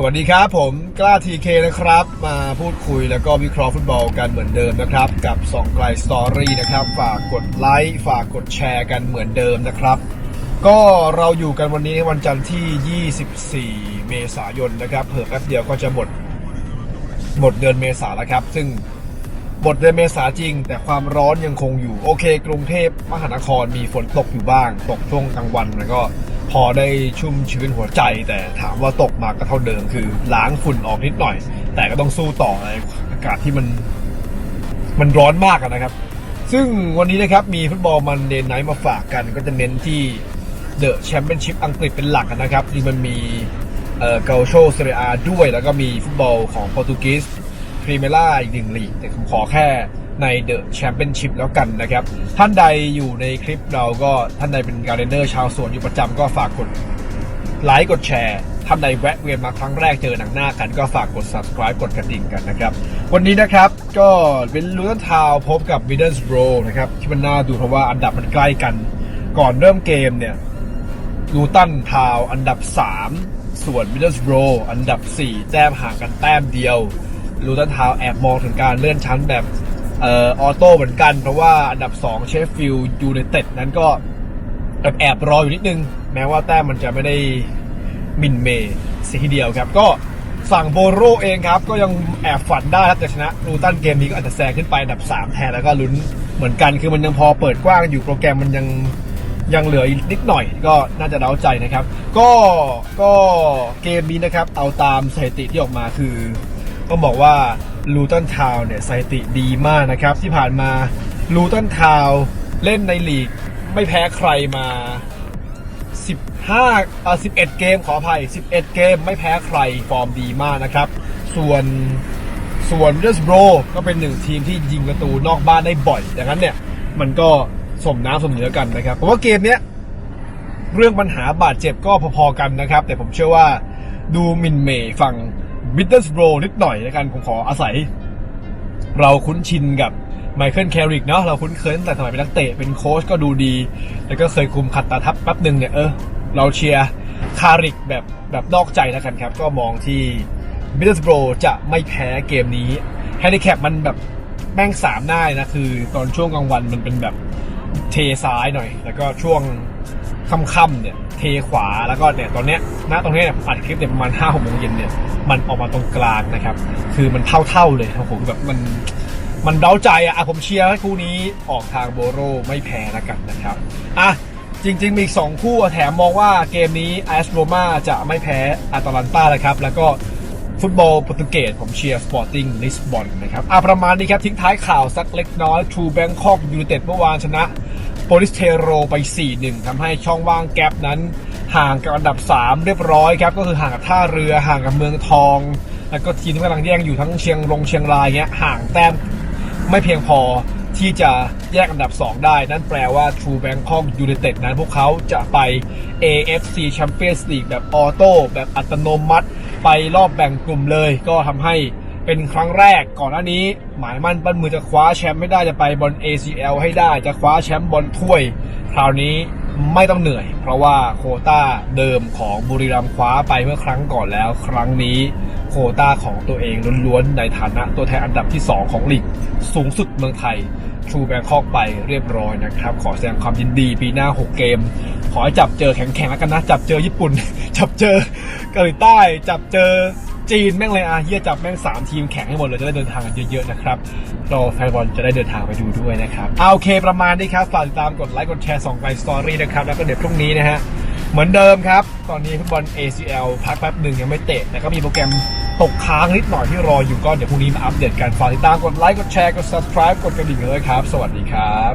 สวัสดีครับผมกล้าทีเคนะครับ มาพูดคุยแล้วก็วิเคราะห์ฟุตบอลกันเหมือนเดิมนะครับ กับสองไกลสตอรี่นะครับ ฝากกดไลค์ฝากกดแชร์กันเหมือนเดิมนะครับ ก็เราอยู่กันวันนี้ในวันจันทร์ที่ 24 เมษายนนะครับเพิ่แป๊บเดียวก็จะหมดหมดเดือนเมษาแล้วครับ ซึ่งหมดเดือนเมษาจริง แต่ความร้อนยังคงอยู่โอเค กรุงเทพมหานครมีฝนตกอยู่บ้าง ตกช่วงกลางวันแล้วก็ พอได้ชุ่มชื้นหัวใจ แต่ถามว่าตกมาก็เท่าเดิมคือล้างฝุ่นออกนิดหน่อย แต่ก็ต้องสู้ต่อในอากาศที่มันมันร้อนมากนะครับ ซึ่งวันนี้นะครับมีฟุตบอลมันเดนไนท์มาฝากกัน ก็จะเน้นที่เดอะแชมเปี้ยนชิพอังกฤษเป็นหลักนะครับที่มันมีเอ่อเกาโชเซเรียด้วย แล้วก็มีฟุตบอลของโปรตุเกสพรีเมล่าอีกหนึ่งลีกแต่ผมขอแค่ ในเดอะแชมเปี้ยนชิพแล้วกันนะครับ ท่านใดอยู่ในคลิปเราก็ท่านใดเป็นการเดนเนอร์ชาวสวนอยู่ประจำก็ฝากกดไลค์กดแชร์ท่านใดแวะเวียนมาครั้งแรกเจอหนังหน้ากันก็ฝากกด subscribe กดกระดิ่งกันนะครับ วันนี้นะครับก็เป็นลูตันทาวพบกับมิดเดิลสโบรนะครับที่มันน่าดูเพราะว่าอันดับมันใกล้กัน ก่อนเริ่มเกมเนี่ยลูตันทาวอันดับ 3 ส่วนมิดเดิลสโบรอันดับ 4 แต้มห่างกันแต้มเดียวลูตันทาวแอบมองถึงการเลื่อนชั้นแบบ เอ่อออโต้เหมือนกัน เพราะว่าอันดับ 2 เชฟฟิลด์ยูไนเต็ดนั้นก็แอบแอบรออยู่นิดนึง แม้ว่าแต้มมันจะไม่ได้มินเมย์สีทีเดียวครับ ก็ฝั่งโบโรเองครับ ก็ยังแอบฝันได้ครับแต่ชนะลูตันเกมนี้ก็อาจจะแซงขึ้นไปอันดับ 3 แทนแล้วก็ลุ้นเหมือนกันคือมันยังพอเปิดกว้างอยู่โปรแกรมมันยังยังเหลืออีกนิดหน่อยก็น่าจะเล้าใจนะครับ ก็ก็เกมนี้นะครับ เอาตามสถิติที่ออกมาคือ ต้องบอกว่าลูตันทาวเนี่ยสถิติดีมากนะครับ ที่ผ่านมาลูตันทาวเล่นในลีกไม่แพ้ใครมา 15อ่า11 เกมขออภัย 11 เกมไม่แพ้ใครฟอร์มดีมากนะครับ ส่วนส่วนเดสโบรก็เป็นหนึ่งทีมที่ยิงประตูนอกบ้านได้บ่อยดังนั้นเนี่ย มันก็สมน้ำสมเนื้อกันนะครับผมว่าเกมเนี้ยเรื่องปัญหาบาดเจ็บก็พอๆกันนะครับ แต่ผมเชื่อว่าดูมินเมย์ฝั่ง บิทเทิลสโบรนิดหน่อยแล้วกันผมขออาศัย เราคุ้นชินกับไมเคิลแคริกเนาะเราคุ้นเคยตั้งแต่สมัยเป็นนักเตะเป็นโค้ชก็ดูดี แล้วก็เคยคุมขัดตาทับแป๊บหนึ่งเนี่ยเออเราเชียร์คาริกแบบแบบนอกใจแล้วกันครับ ก็มองที่บิทเทิลสโบรจะไม่แพ้เกมนี้แฮนดิแคปมันแบบแม่งสามหน้านะ คือตอนช่วงกลางวันมันเป็นแบบเทซ้ายหน่อย แล้วก็ช่วงค่ำๆเนี่ยเทขวาแล้วก็เนี่ยตอนเนี้ยณตรงนี้เนี่ยอัดคลิปเนี่ยประมาณห้าหกโมงเย็นเนี่ย มันออกมาตรงกลางนะครับ คือมันเท่าๆเลยครับผมแบบมันมันเร้าใจอะ่ะผมเชียร์ให้คู่นี้ออกทางโบโรไม่แพ้ล้วกันนะครับอะจริง ๆ มีอีกสองคู่แถมมองว่าเกมนี้ไอสโรมาจะไม่แพ้อาตาลันตานะครับ แล้วก็ฟุตบอลโปรตุเกสผมเชียร์สปอร์ติ้งลิสบอนนะครับอะประมาณนี้ครับ ทิ้งท้ายข่าวสักเล็กน้อยทูแบงคอกยู i นเต็ดเมื่อวานชนะโปลิสเทโรไป 4-1ทำให้ช่องว่างแกลบนั้น ห่างกับอันดับ 3 เรียบร้อยครับก็คือห่างกับท่าเรือห่างกับเมืองทอง แล้วก็ทีมที่กำลังแย่งอยู่ทั้งเชียงรงเชียงรายเงี้ยห่างแต้มไม่เพียงพอที่จะแยกอันดับ 2 ได้ นั่นแปลว่า True Bangkok United นั้นพวกเขาจะไป AFC Champions League แบบออโต้แบบอัตโนมัติ ไปรอบแบ่งกลุ่มเลย ก็ทำให้เป็นครั้งแรกก่อนหน้านี้ หมายมั่นปั้นมือจะคว้าแชมป์ไม่ได้จะไปบอล ACL ให้ได้จะคว้าแชมป์บอลถ้วย คราวนี้ ไม่ต้องเหนื่อย เพราะว่าโคต้าเดิมของบุรีรัมย์คว้าไปเมื่อครั้งก่อนแล้ว ครั้งนี้โคต้าของตัวเองล้วนๆในฐานะตัวแทนอันดับที่ 2 ของลีกสูงสุดเมืองไทยชูแบงคอกไปเรียบร้อยนะครับ ขอแสดงความยินดีปีหน้า 6 เกม ขอให้จับเจอแข็งๆแล้วกันนะ จับเจอญี่ปุ่น จับเจอเกาหลีใต้ จับเจอ จีนแม่งเลยอะเฮียจับแม่ง3ทีมแข่งให้หมดเลยจะได้เดินทางกันเยอะๆนะครับรอแฟนบอลจะได้เดินทางไปดูด้วยนะครับเอาโอเคประมาณนี้ครับฝากติดตามกดไลค์กดแชร์ส่องไปสตอรี่นะครับแล้วก็เดี๋ยวพรุ่งนี้นะฮะเหมือนเดิมครับ ตอนนี้ฟุตบอล ACL พักแป๊บหนึ่งยังไม่เตะแต่ก็มีโปรแกรมตกค้างนิดหน่อยที่รออยู่ก็เดี๋ยวพรุ่งนี้มาอัปเดตกันฝากติดตามกดไลค์กดแชร์กด subscribe กดกระดิ่งเลยครับ สวัสดีครับ